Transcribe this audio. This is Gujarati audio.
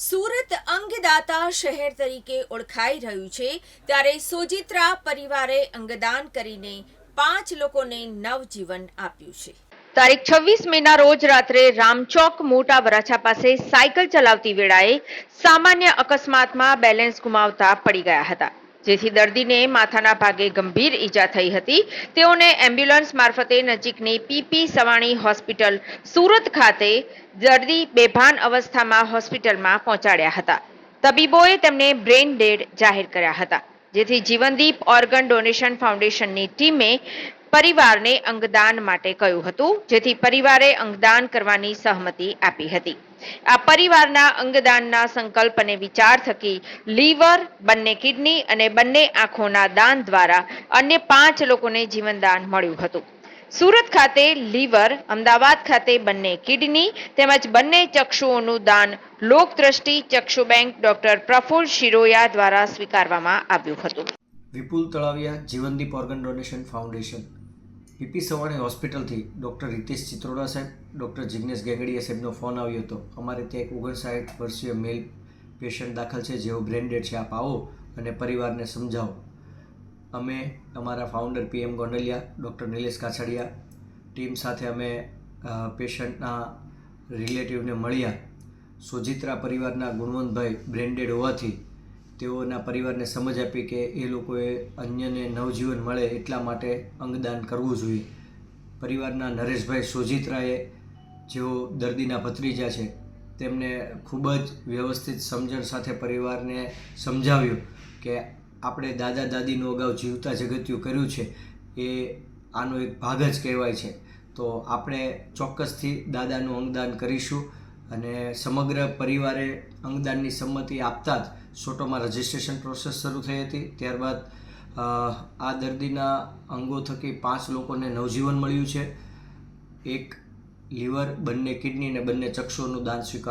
સુરત અંગદાતા શહેર તરીકે ઓળખાઈ રહ્યું છે. ત્યારે સોજિત્રા પરિવારે અંગદાન કરીને પાંચ લોકોને નવજીવન આપ્યું છે. તારીખ છવ્વીસ મેના રોજ રાત્રે રામચોક મોટા વરાછા પાસે સાયકલ ચલાવતી વેળાએ સામાન્ય અકસ્માતમાં બેલેન્સ ગુમાવતા પડી ગયા હતા. જેથી દર્દીને માથાના ભાગે ગંભીર ઈજા થઈ હતી. તેઓને એમ્બ્યુલન્સ મારફતે નજીકની પીપી સવાણી હોસ્પિટલ સુરત ખાતે દર્દી બેભાન અવસ્થામાં હોસ્પિટલમાં પહોંચાડ્યા હતા. તબીબોએ તેમને બ્રેઇન ડેડ જાહેર કર્યા હતા, જેથી જીવનદીપ ઓર્ગન ડોનેશન ફાઉન્ડેશનની ટીમે પરિવારને અંગદાન માટે કહ્યું હતું, જેથી પરિવારે અંગદાન કરવાની સહમતિ આપી હતી. આ પરિવારના અંગદાનના સંકલ્પ અને વિચાર થકી લીવર, બંને કિડની અને બંને આંખોના દાન દ્વારા અન્ય પાંચ લોકોને જીવનદાન મળ્યું હતું. સુરત ખાતે લીવર, અમદાવાદ ખાતે બંને કિડની તેમજ બંને ચક્ષુઓનું દાન લોકદ્રષ્ટિ ચક્ષુ બેંક ડોક્ટર પ્રફુલ્લ શિરોયા દ્વારા સ્વીકારવામાં આવ્યું હતું. Vipul Talaviya, Jivandeep organ donation foundation. PP Savani હોસ્પિટલથી doctor Ritesh Chitroda સાહેબ, ડૉક્ટર જિગ્નેશ ગેગડિયા સાહેબનો ફોન આવ્યો હતો. અમારે ત્યાં એક ઓગણસાઠ વર્ષીય મેલ પેશન્ટ દાખલ છે, જેઓ બ્રેન્ડેડ છે. આપ આવો અને પરિવારને સમજાવો. અમે અમારા founder PM Gondaliya, doctor Nilesh Kachhadiya, team સાથે અમે પેશન્ટના રિલેટિવને મળ્યા. સોજિત્રા પરિવારના ગુણવંતભાઈ બ્રેન્ડેડ હોવાથી તેઓના પરિવારને સમજ આપી કે એ લોકોએ અન્યને નવજીવન મળે એટલા માટે અંગદાન કરવું જોઈએ. પરિવારના નરેશભાઈ સોજિત્રાએ, જેઓ દર્દીના ભત્રીજા છે, તેમને ખૂબ જ વ્યવસ્થિત સમજણ સાથે પરિવારને સમજાવ્યું કે આપણે દાદા દાદીનું અગાઉ જીવતા જગત્યું કર્યું છે. એ આનો એક ભાગ જ કહેવાય છે. તો આપણે ચોક્કસથી દાદાનું અંગદાન કરીશું. અને સમગ્ર પરિવારે અંગદાનની સંમતિ આપતા જ સોટોમાં રજિસ્ટ્રેશન પ્રોસેસ શરૂ થઈ હતી. ત્યારબાદ આ દર્દીના અંગો થકી પાંચ લોકોને નવજીવન મળ્યું છે. એક લીવર, બંને કિડની અને બંને ચક્ષુઓનું દાન સ્વીકાર